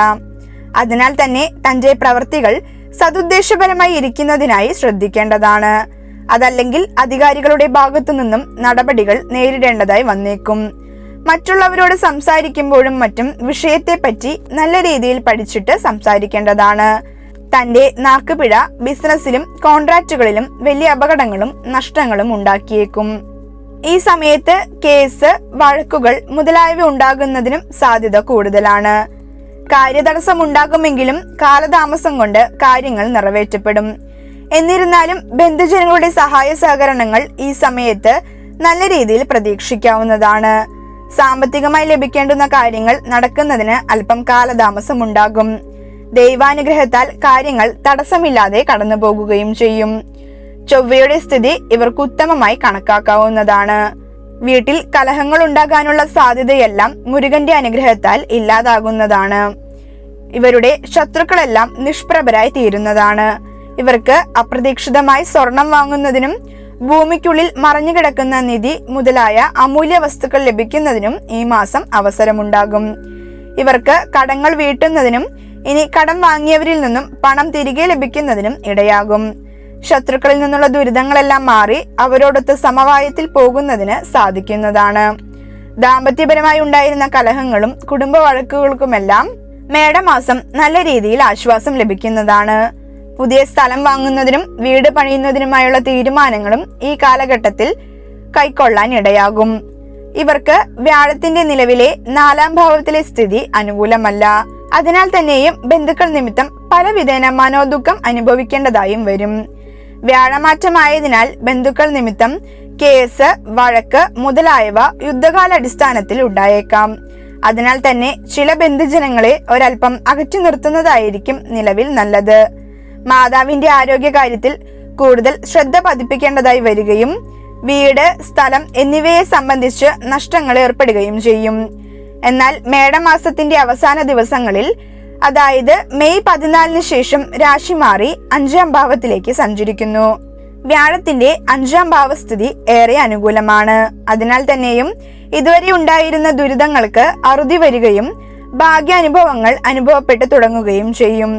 അതിനാൽ തന്നെ തന്റെ പ്രവൃത്തികൾ സതുദ്ദേശപരമായി ഇരിക്കുന്നതിനായി ശ്രദ്ധിക്കേണ്ടതാണ്. അതല്ലെങ്കിൽ അധികാരികളുടെ ഭാഗത്തു നിന്നും നടപടികൾ നേരിടേണ്ടതായി വന്നേക്കും. മറ്റുള്ളവരോട് സംസാരിക്കുമ്പോഴും മറ്റും വിഷയത്തെപ്പറ്റി നല്ല രീതിയിൽ പഠിച്ചിട്ട് സംസാരിക്കേണ്ടതാണ്. തന്റെ നാക്കുപിഴ ബിസിനസ്സിലും കോൺട്രാക്റ്റുകളിലും വലിയ അപകടങ്ങളും നഷ്ടങ്ങളും ഉണ്ടാക്കിയേക്കും. ഈ സമയത്ത് കേസ് വഴക്കുകൾ മുതലായവ ഉണ്ടാകുന്നതിനും സാധ്യത കൂടുതലാണ്. കാര്യതടസ്സം ഉണ്ടാകുമെങ്കിലും കാലതാമസം കൊണ്ട് കാര്യങ്ങൾ നിറവേറ്റപ്പെടും. എന്നിരുന്നാലും ബന്ധുജനങ്ങളുടെ സഹായ സഹകരണങ്ങൾ ഈ സമയത്ത് നല്ല രീതിയിൽ പ്രതീക്ഷിക്കാവുന്നതാണ്. സാമ്പത്തികമായി ലഭിക്കേണ്ടുന്ന കാര്യങ്ങൾ നടക്കുന്നതിന് അല്പം കാലതാമസം ഉണ്ടാകും ദൈവാനുഗ്രഹത്താൽ കാര്യങ്ങൾ തടസ്സമില്ലാതെ കടന്നു പോകുകയും ചെയ്യും. ചൊവ്വയുടെ സ്ഥിതി ഇവർക്ക് ഉത്തമമായി കണക്കാക്കാവുന്നതാണ്. വീട്ടിൽ കലഹങ്ങൾ ഉണ്ടാകാനുള്ള സാധ്യതയെല്ലാം മുരുകന്റെ അനുഗ്രഹത്താൽ ഇല്ലാതാകുന്നതാണ്. ഇവരുടെ ശത്രുക്കളെല്ലാം നിഷ്പ്രഭരായി തീരുന്നതാണ്. ഇവർക്ക് അപ്രതീക്ഷിതമായി സ്വർണം വാങ്ങുന്നതിനും ഭൂമിക്കുള്ളിൽ മറഞ്ഞുകിടക്കുന്ന നിധി മുതലായ അമൂല്യ വസ്തുക്കൾ ലഭിക്കുന്നതിനും ഈ മാസം അവസരമുണ്ടാകും. ഇവർക്ക് കടങ്ങൾ വീട്ടുന്നതിനും ഇനി കടം വാങ്ങിയവരിൽ നിന്നും പണം തിരികെ ലഭിക്കുന്നതിനും ഇടയാകും. ശത്രുക്കളിൽ നിന്നുള്ള ദുരിതങ്ങളെല്ലാം മാറി അവരോടൊത്ത് സമവായത്തിൽ പോകുന്നതിന് സാധിക്കുന്നതാണ്. ദാമ്പത്യപരമായി ഉണ്ടായിരുന്ന കലഹങ്ങളും കുടുംബ വഴക്കുകൾക്കുമെല്ലാം മേടമാസം നല്ല രീതിയിൽ ആശ്വാസം ലഭിക്കുന്നതാണ്. പുതിയ സ്ഥലം വാങ്ങുന്നതിനും വീട് പണിയുന്നതിനുമായുള്ള തീരുമാനങ്ങളും ഈ കാലഘട്ടത്തിൽ കൈക്കൊള്ളാൻ ഇടയാകും. ഇവർക്ക് വ്യാഴത്തിന്റെ നിലവിലെ നാലാം ഭാവത്തിലെ സ്ഥിതി അനുകൂലമല്ല. അതിനാൽ തന്നെയും ബന്ധുക്കൾ നിമിത്തം പലവിധേന മനോദുഃഖം അനുഭവിക്കേണ്ടതായും വരും. വ്യാഴമാറ്റമായതിനാൽ ബന്ധുക്കൾ നിമിത്തം കേസ് വഴക്ക് മുതലായവ യുദ്ധകാലാടിസ്ഥാനത്തിൽ ഉണ്ടായേക്കാം. അതിനാൽ തന്നെ ചില ബന്ധുജനങ്ങളെ ഒരൽപ്പം അകറ്റി നിർത്തുന്നതായിരിക്കും നിലവിൽ നല്ലത്. മാതാവിന്റെ ആരോഗ്യകാര്യത്തിൽ കൂടുതൽ ശ്രദ്ധ പതിപ്പിക്കേണ്ടതായി വരികയും വീട് സ്ഥലം എന്നിവയെ സംബന്ധിച്ച് നഷ്ടങ്ങൾ ഏർപ്പെടുകയും ചെയ്യും. എന്നാൽ മേടമാസത്തിന്റെ അവസാന ദിവസങ്ങളിൽ അതായത് മെയ് പതിനാലിന് ശേഷം രാശി മാറി അഞ്ചാം ഭാവത്തിലേക്ക് സഞ്ചരിക്കുന്നു. വ്യാഴത്തിന്റെ അഞ്ചാം ഭാവസ്ഥിതി ഏറെ അനുകൂലമാണ്. അതിനാൽ തന്നെയും ഇതുവരെ ഉണ്ടായിരുന്ന ദുരിതങ്ങൾക്ക് അറുതി വരികയും ഭാഗ്യാനുഭവങ്ങൾ അനുഭവപ്പെട്ടു തുടങ്ങുകയും ചെയ്യും.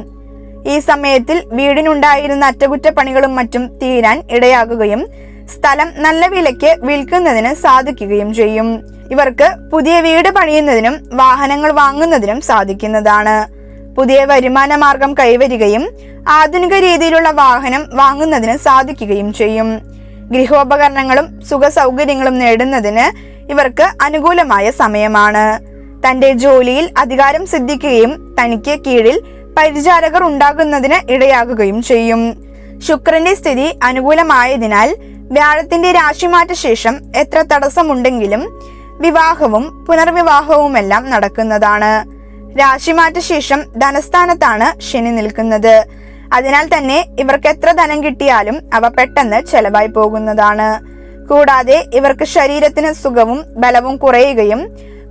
ഈ സമയത്തിൽ വീടിനുണ്ടായിരുന്ന അറ്റകുറ്റപ്പണികളും മറ്റും തീരാൻ ഇടയാകുകയും സ്ഥലം നല്ല വിലയ്ക്ക് വിൽക്കുന്നതിന് സാധിക്കുകയും ചെയ്യും. ഇവർക്ക് പുതിയ വീട് പണിയുന്നതിനും വാഹനങ്ങൾ വാങ്ങുന്നതിനും സാധിക്കുന്നതാണ്. പുതിയ വരുമാന മാർഗം കൈവരികയും ആധുനിക രീതിയിലുള്ള വാഹനം വാങ്ങുന്നതിന് സാധിക്കുകയും ചെയ്യും. ഗൃഹോപകരണങ്ങളും സുഖ സൗകര്യങ്ങളും നേടുന്നതിന് ഇവർക്ക് അനുകൂലമായ സമയമാണ്. തന്റെ ജോലിയിൽ അധികാരം സിദ്ധിക്കുകയും തനിക്ക് കീഴിൽ പരിചാരകർ ഉണ്ടാകുന്നതിന് ഇടയാകുകയും ചെയ്യും. ശുക്രന്റെ സ്ഥിതി അനുകൂലമായതിനാൽ വ്യാഴത്തിന്റെ രാശിമാറ്റ ശേഷം എത്ര തടസ്സമുണ്ടെങ്കിലും വിവാഹവും പുനർവിവാഹവുമെല്ലാം നടക്കുന്നതാണ്. രാശിമാറ്റ ശേഷം ധനസ്ഥാനത്താണ് ശനി നിൽക്കുന്നത്. അതിനാൽ തന്നെ ഇവർക്ക് എത്ര ധനം കിട്ടിയാലും അവ പെട്ടെന്ന് ചെലവായി പോകുന്നതാണ്. കൂടാതെ ഇവർക്ക് ശരീരത്തിന് സുഖവും ബലവും കുറയുകയും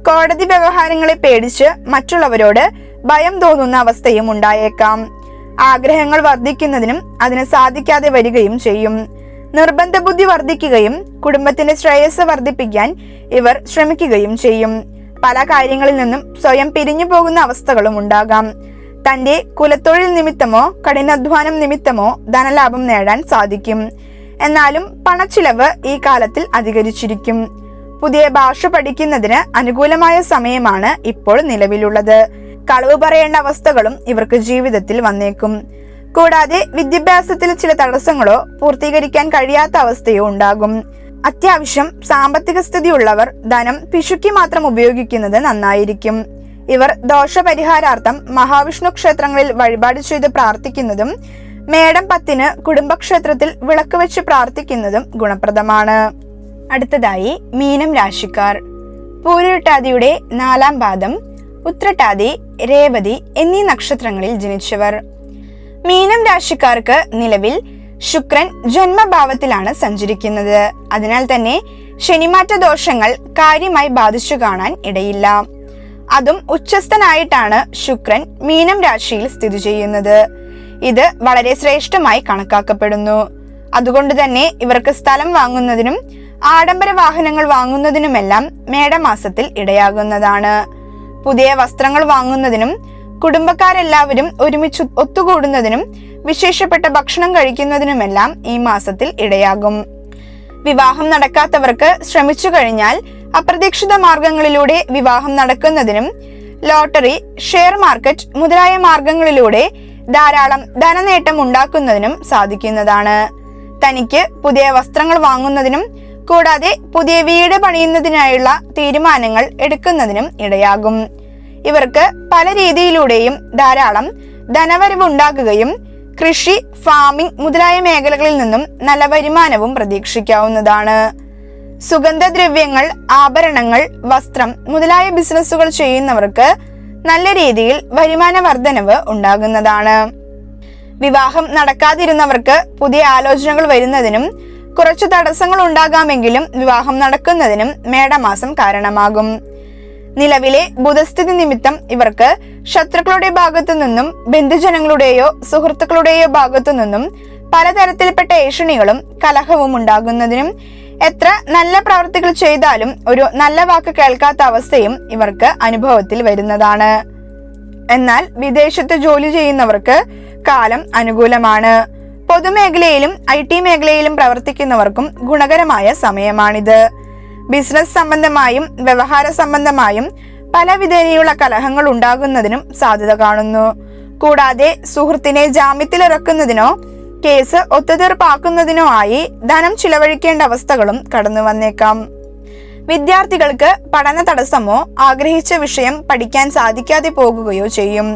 കോടതി വ്യവഹാരങ്ങളെ പേടിച്ച് മറ്റുള്ളവരോട് ഭയം തോന്നുന്ന അവസ്ഥയും ഉണ്ടായേക്കാം. ആഗ്രഹങ്ങൾ വർദ്ധിക്കുന്നതിനും അതിന് സാധിക്കാതെ വരികയും ചെയ്യും. നിർബന്ധ ബുദ്ധി വർദ്ധിക്കുകയും കുടുംബത്തിന്റെ ശ്രേയസ് വർദ്ധിപ്പിക്കാൻ ഇവർ ശ്രമിക്കുകയും ചെയ്യും. പല കാര്യങ്ങളിൽ നിന്നും സ്വയം പിരിഞ്ഞു പോകുന്ന അവസ്ഥകളും ഉണ്ടാകാം. തന്റെ കുലത്തൊഴിൽ നിമിത്തമോ കഠിനാധ്വാനം നിമിത്തമോ ധനലാഭം നേടാൻ സാധിക്കും. എന്നാലും പണച്ചിലവ് ഈ കാലത്തിൽ അധികരിച്ചിരിക്കും. പുതിയ ഭാഷ പഠിക്കുന്നതിന് അനുകൂലമായ സമയമാണ് ഇപ്പോൾ നിലവിലുള്ളത്. കളവ് പറയേണ്ട അവസ്ഥകളും ഇവർക്ക് ജീവിതത്തിൽ വന്നേക്കും. കൂടാതെ വിദ്യാഭ്യാസത്തിലെ ചില തടസ്സങ്ങളോ പൂർത്തീകരിക്കാൻ കഴിയാത്ത അവസ്ഥയോ ഉണ്ടാകും. അത്യാവശ്യം സാമ്പത്തിക സ്ഥിതിയുള്ളവർ ധനം പിശുക്കി മാത്രം ഉപയോഗിക്കുന്നത് നന്നായിരിക്കും. ഇവർ ദോഷപരിഹാരാർത്ഥം മഹാവിഷ്ണു ക്ഷേത്രങ്ങളിൽ വഴിപാട് ചെയ്ത് പ്രാർത്ഥിക്കുന്നതും മേടം പത്തിന് കുടുംബക്ഷേത്രത്തിൽ വിളക്ക് വെച്ച് പ്രാർത്ഥിക്കുന്നതും ഗുണപ്രദമാണ്. അടുത്തതായി മീനം രാശിക്കാർ. പൂരുരുട്ടാതിയുടെ നാലാം പാദം ഉത്രട്ടാതി രേവതി എന്നീ നക്ഷത്രങ്ങളിൽ ജനിച്ചവർ. മീനം രാശിക്കാർക്ക് നിലവിൽ ശുക്രൻ ജന്മഭാവത്തിലാണ് സഞ്ചരിക്കുന്നത്. അതിനാൽ തന്നെ ശനിമാറ്റ ദോഷങ്ങൾ കാര്യമായി ബാധിച്ചു കാണാൻ ഇടയില്ല. അതും ഉച്ചസ്ഥനായിട്ടാണ് ശുക്രൻ മീനം രാശിയിൽ സ്ഥിതി ചെയ്യുന്നത്. ഇത് വളരെ ശ്രേഷ്ഠമായി കണക്കാക്കപ്പെടുന്നു. അതുകൊണ്ട് തന്നെ ഇവർക്ക് സ്ഥലം വാങ്ങുന്നതിനും ആഡംബര വാഹനങ്ങൾ വാങ്ങുന്നതിനുമെല്ലാം മേടമാസത്തിൽ ഇടയാകുന്നതാണ്. പുതിയ വസ്ത്രങ്ങൾ വാങ്ങുന്നതിനും കുടുംബക്കാരെല്ലാവരും ഒരുമിച്ച് ഒത്തുകൂടുന്നതിനും വിശേഷപ്പെട്ട ഭക്ഷണം കഴിക്കുന്നതിനുമെല്ലാം ഈ മാസത്തിൽ ഇടയാകും. വിവാഹം നടക്കാത്തവർക്ക് ശ്രമിച്ചു കഴിഞ്ഞാൽ അപ്രതീക്ഷിത മാർഗങ്ങളിലൂടെ വിവാഹം നടക്കുന്നതിനും ലോട്ടറി ഷെയർ മാർക്കറ്റ് മുതലായ മാർഗങ്ങളിലൂടെ ധാരാളം ധനനേട്ടം ഉണ്ടാക്കുന്നതിനും സാധിക്കുന്നതാണ്. തനിക്ക് പുതിയ വസ്ത്രങ്ങൾ വാങ്ങുന്നതിനും കൂടാതെ പുതിയ വീട് പണിയുന്നതിനായുള്ള തീരുമാനങ്ങൾ എടുക്കുന്നതിനും ഇടയാകും. ഇവർക്ക് പല രീതിയിലൂടെയും ധാരാളം ധനവരവ് ഉണ്ടാകുകയും കൃഷി ഫാമിംഗ് മുതലായ മേഖലകളിൽ നിന്നും നല്ല വരുമാനവും പ്രതീക്ഷിക്കാവുന്നതാണ്. സുഗന്ധദ്രവ്യങ്ങൾ ആഭരണങ്ങൾ വസ്ത്രം മുതലായ ബിസിനസ്സുകൾ ചെയ്യുന്നവർക്ക് നല്ല രീതിയിൽ വരുമാന വർധനവ് ഉണ്ടാകുന്നതാണ്. വിവാഹം നടക്കാതിരുന്നവർക്ക് പുതിയ ആലോചനകൾ വരുന്നതിനും കുറച്ച് തടസ്സങ്ങൾ ഉണ്ടാകാമെങ്കിലും വിവാഹം നടക്കുന്നതിനും മേടമാസം കാരണമാകും. നിലവിലെ ബുധസ്ഥിതി നിമിത്തം ഇവർക്ക് ശത്രുക്കളുടെ ഭാഗത്തു നിന്നും ബന്ധുജനങ്ങളുടെയോ സുഹൃത്തുക്കളുടെയോ ഭാഗത്തു നിന്നും പലതരത്തിൽപ്പെട്ട ഏഷണികളും കലഹവും ഉണ്ടാകുന്നതിനും എത്ര നല്ല പ്രവർത്തികൾ ചെയ്താലും ഒരു നല്ല വാക്ക് കേൾക്കാത്ത അവസ്ഥയും ഇവർക്ക് അനുഭവത്തിൽ വരുന്നതാണ്. എന്നാൽ വിദേശത്ത് ജോലി ചെയ്യുന്നവർക്ക് കാലം അനുകൂലമാണ്. പൊതുമേഖലയിലും ഐ ടി മേഖലയിലും പ്രവർത്തിക്കുന്നവർക്കും ഗുണകരമായ സമയമാണിത്. ബിസിനസ് സംബന്ധമായും വ്യവഹാര സംബന്ധമായും പലവിധേനയുള്ള കലഹങ്ങൾ ഉണ്ടാകുന്നതിനും സാധ്യത കാണുന്നു. കൂടാതെ സുഹൃത്തിനെ ജാമ്യത്തിലിറക്കുന്നതിനോ കേസ് ഒത്തുതീർപ്പാക്കുന്നതിനോ ആയി ധനം ചിലവഴിക്കേണ്ട അവസ്ഥകളും കടന്നു വന്നേക്കാം. വിദ്യാർത്ഥികൾക്ക് പഠന തടസ്സമോ ആഗ്രഹിച്ച വിഷയം പഠിക്കാൻ സാധിക്കാതെ പോകുകയോ ചെയ്യും.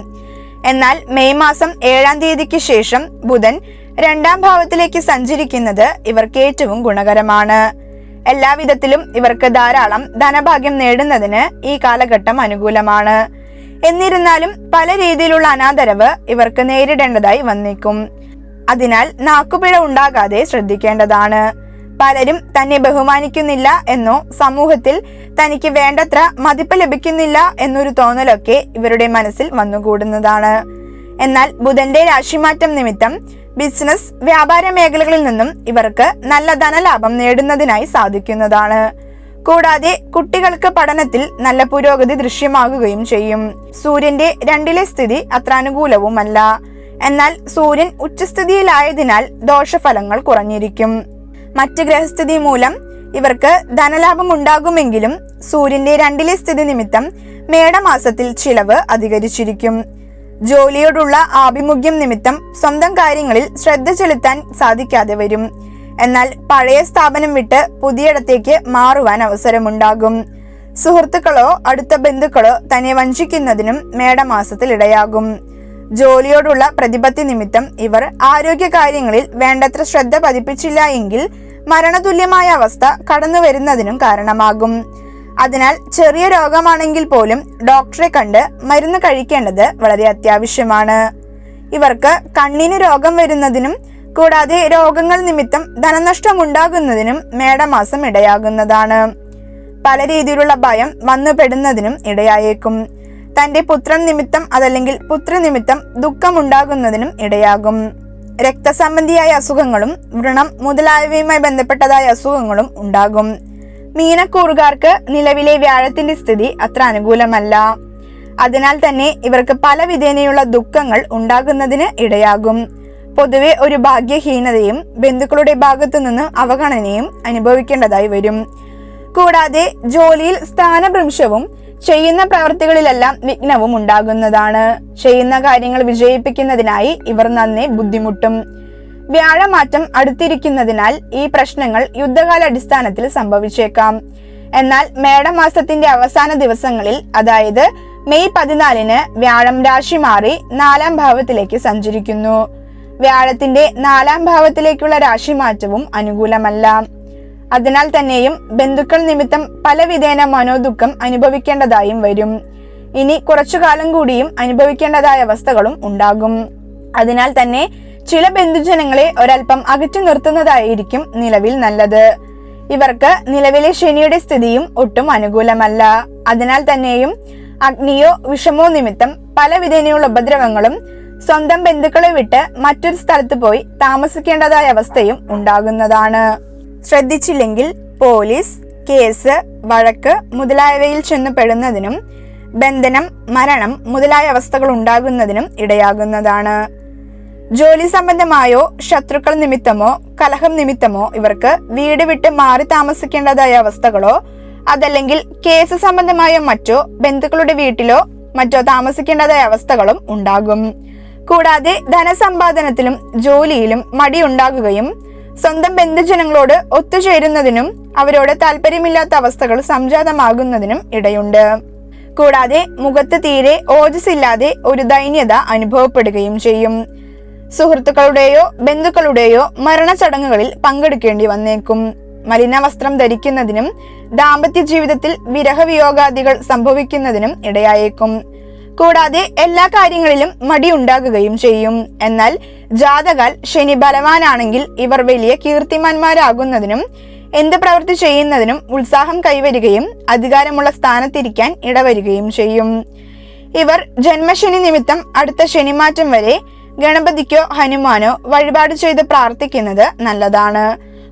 എന്നാൽ മെയ് മാസം ഏഴാം തീയതിക്ക് ശേഷം ബുധൻ രണ്ടാം ഭാവത്തിലേക്ക് സഞ്ചരിക്കുന്നത് ഇവർക്ക് ഏറ്റവും ഗുണകരമാണ്. എല്ലാവിധത്തിലും ഇവർക്ക് ധാരാളം ധനഭാഗ്യം നേടുന്നതിന് ഈ കാലഘട്ടം അനുകൂലമാണ്. എന്നിരുന്നാലും പല രീതിയിലുള്ള അനാദരവ് ഇവർക്ക് നേരിടേണ്ടതായി വന്നേക്കും. അതിനാൽ നാക്കുപിഴ ഉണ്ടാകാതെ ശ്രദ്ധിക്കേണ്ടതാണ്. പലരും തന്നെ ബഹുമാനിക്കുന്നില്ല എന്നോ സമൂഹത്തിൽ തനിക്ക് വേണ്ടത്ര മതിപ്പ് ലഭിക്കുന്നില്ല എന്നൊരു തോന്നലൊക്കെ ഇവരുടെ മനസ്സിൽ വന്നുകൂടുന്നതാണ്. എന്നാൽ ബുധന്റെ രാശിമാറ്റം നിമിത്തം ബിസിനസ് വ്യാപാര മേഖലകളിൽ നിന്നും ഇവർക്ക് നല്ല ധനലാഭം നേടുന്നതിനായി സാധിക്കുന്നതാണ്. കൂടാതെ കുട്ടികൾക്ക് പഠനത്തിൽ നല്ല പുരോഗതി ദൃശ്യമാകുകയും ചെയ്യും. സൂര്യന്റെ രണ്ടിലെ സ്ഥിതി അത്ര അനുകൂലവുമല്ല എന്നാൽ സൂര്യൻ ഉച്ചസ്ഥിതിയിലായതിനാൽ ദോഷഫലങ്ങൾ കുറഞ്ഞിരിക്കും. മറ്റ് ഗ്രഹസ്ഥിതി മൂലം ഇവർക്ക് ധനലാഭം ഉണ്ടാകുമെങ്കിലും സൂര്യന്റെ രണ്ടിലെ സ്ഥിതി നിമിത്തം മേടമാസത്തിൽ ചിലവ് അധികരിച്ചിരിക്കും. ജോലിയോടുള്ള ആഭിമുഖ്യം നിമിത്തം സ്വന്തം കാര്യങ്ങളിൽ ശ്രദ്ധ ചെലുത്താൻ സാധിക്കാതെ വരും. എന്നാൽ പഴയ സ്ഥാപനം വിട്ട് പുതിയിടത്തേക്ക് മാറുവാൻ അവസരമുണ്ടാകും. സുഹൃത്തുക്കളോ അടുത്ത ബന്ധുക്കളോ തന്നെ വഞ്ചിക്കുന്നതിനും മേടമാസത്തിൽ ഇടയാകും ജോലിയോടുള്ള പ്രതിപത്തി നിമിത്തം ഇവർ ആരോഗ്യ കാര്യങ്ങളിൽ വേണ്ടത്ര ശ്രദ്ധ പതിപ്പിച്ചില്ല എങ്കിൽ മരണതുല്യമായ അവസ്ഥ കടന്നു വരുന്നതിനും കാരണമാകും. അതിനാൽ ചെറിയ രോഗമാണെങ്കിൽ പോലും ഡോക്ടറെ കണ്ട് മരുന്ന് കഴിക്കേണ്ടത് വളരെ അത്യാവശ്യമാണ്. ഇവർക്ക് കണ്ണിന് രോഗം വരുന്നതിനും കൂടാതെ രോഗങ്ങൾ നിമിത്തം ധനനഷ്ടം ഉണ്ടാകുന്നതിനും മേടമാസം ഇടയാകുന്നതാണ്. പല രീതിയിലുള്ള ഭയം വന്നുപെടുന്നതിനും ഇടയായേക്കും. തന്റെ പുത്രൻ നിമിത്തം അതല്ലെങ്കിൽ പുത്രനിമിത്തം ദുഃഖമുണ്ടാകുന്നതിനും ഇടയാകും. രക്തസംബന്ധിയായ അസുഖങ്ങളും വ്രണം മുതലായവയുമായി ബന്ധപ്പെട്ടതായ അസുഖങ്ങളും ഉണ്ടാകും. മീനക്കൂറുകാർക്ക് നിലവിലെ വ്യാഴത്തിന്റെ സ്ഥിതി അത്ര അനുകൂലമല്ല. അതിനാൽ തന്നെ ഇവർക്ക് പല വിധേനയുള്ള ദുഃഖങ്ങൾ ഉണ്ടാകുന്നതിന് ഇടയാകും. പൊതുവെ ഒരു ഭാഗ്യഹീനതയും ബന്ധുക്കളുടെ ഭാഗത്തു നിന്ന് അവഗണനയും അനുഭവിക്കേണ്ടതായി വരും. കൂടാതെ ജോലിയിൽ സ്ഥാനഭ്രംശവും ചെയ്യുന്ന പ്രവർത്തികളിലെല്ലാം വിഘ്നവും ഉണ്ടാകുന്നതാണ്. ചെയ്യുന്ന കാര്യങ്ങൾ വിജയിപ്പിക്കുന്നതിനായി ഇവർ നന്നെ ബുദ്ധിമുട്ടും. വ്യാഴമാറ്റം അടുത്തിരിക്കുന്നതിനാൽ ഈ പ്രശ്നങ്ങൾ യുദ്ധകാലാടിസ്ഥാനത്തിൽ സംഭവിച്ചേക്കാം. എന്നാൽ മേടമാസത്തിന്റെ അവസാന ദിവസങ്ങളിൽ അതായത് മെയ് പതിനാലിന് വ്യാഴം രാശി മാറി നാലാം ഭാവത്തിലേക്ക് സഞ്ചരിക്കുന്നു. വ്യാഴത്തിന്റെ നാലാം ഭാവത്തിലേക്കുള്ള രാശി മാറ്റവും അനുകൂലമല്ല. അതിനാൽ തന്നെയും ബന്ധുക്കൾ നിമിത്തം പലവിധേന മനോദുഃഖം അനുഭവിക്കേണ്ടതായും വരും. ഇനി കുറച്ചു കാലം കൂടിയും അനുഭവിക്കേണ്ടതായ അവസ്ഥകളും ഉണ്ടാകും. അതിനാൽ തന്നെ ചില ബന്ധുജനങ്ങളെ ഒരൽപ്പം അകറ്റി നിർത്തുന്നതായിരിക്കും നിലവിൽ നല്ലത്. ഇവർക്ക് നിലവിലെ ശനിയുടെ സ്ഥിതിയും ഒട്ടും അനുകൂലമല്ല. അതിനാൽ തന്നെയും അഗ്നിയോ വിഷമോ നിമിത്തം പലവിധേനയുള്ള ഉപദ്രവങ്ങളും സ്വന്തം ബന്ധുക്കളെ വിട്ട് മറ്റൊരു സ്ഥലത്ത് പോയി താമസിക്കേണ്ടതായ അവസ്ഥയും ഉണ്ടാകുന്നതാണ്. ശ്രദ്ധിച്ചില്ലെങ്കിൽ പോലീസ് കേസ് വഴക്ക് മുതലായവയിൽ ചെന്ന് പെടുന്നതിനും ബന്ധനം മരണം മുതലായ അവസ്ഥകൾ ഉണ്ടാകുന്നതിനും ഇടയാകുന്നതാണ്. ജോലി സംബന്ധമായോ ശത്രുക്കൾ നിമിത്തമോ കലഹം നിമിത്തമോ ഇവർക്ക് വീട് വിട്ട് മാറി താമസിക്കേണ്ടതായ അവസ്ഥകളോ അതല്ലെങ്കിൽ കേസ് സംബന്ധമായോ മറ്റോ ബന്ധുക്കളുടെ വീട്ടിലോ മറ്റോ താമസിക്കേണ്ടതായ അവസ്ഥകളും ഉണ്ടാകും. കൂടാതെ ധനസമ്പാദനത്തിലും ജോലിയിലും മടി ഉണ്ടാകുകയും സ്വന്തം ബന്ധുജനങ്ങളോട് ഒത്തുചേരുന്നതിനും അവരോട് താല്പര്യമില്ലാത്ത അവസ്ഥകൾ സംജാതമാകുന്നതിനും ഇടയുണ്ട്. കൂടാതെ മുഖത്ത് തീരെ ഓജസ്സില്ലാതെ ഒരു ദൈന്യത അനുഭവപ്പെടുകയും ചെയ്യും. സുഹൃത്തുക്കളുടെയോ ബന്ധുക്കളുടെയോ മരണചടങ്ങുകളിൽ പങ്കെടുക്കേണ്ടി വന്നേക്കും. മലിനവസ്ത്രം ധരിക്കുന്നതിനും ദാമ്പത്യ ജീവിതത്തിൽ വിരഹവിയോഗാദികൾ സംഭവിക്കുന്നതിനും ഇടയായേക്കും. കൂടാതെ എല്ലാ കാര്യങ്ങളിലും മടിയുണ്ടാകുകയും ചെയ്യും. എന്നാൽ ജാതകാൽ ശനി ബലവാനാണെങ്കിൽ ഇവർ വലിയ കീർത്തിമാന്മാരാകുന്നതിനും എന്ത് പ്രവൃത്തി ചെയ്യുന്നതിനും ഉത്സാഹം കൈവരികയും അധികാരമുള്ള സ്ഥാനത്തിരിക്കാൻ ഇടവരികയും ചെയ്യും. ഇവർ ജന്മശനി നിമിത്തം അടുത്ത ശനിമാറ്റം വരെ ഗണപതിക്കോ ഹനുമാനോ വഴിപാട് ചെയ്ത് പ്രാർത്ഥിക്കുന്നത് നല്ലതാണ്.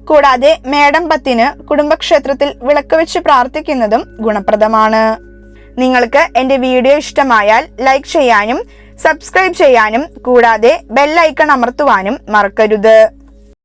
കൂടാതെ മേടം പത്തിന് കുടുംബക്ഷേത്രത്തിൽ വിളക്ക് വെച്ച് പ്രാർത്ഥിക്കുന്നതും ഗുണപ്രദമാണ്. നിങ്ങൾക്ക് എന്റെ വീഡിയോ ഇഷ്ടമായാൽ ലൈക്ക് ചെയ്യാനും സബ്സ്ക്രൈബ് ചെയ്യാനും കൂടാതെ ബെല്ലൈക്കൺ അമർത്തുവാനും മറക്കരുത്.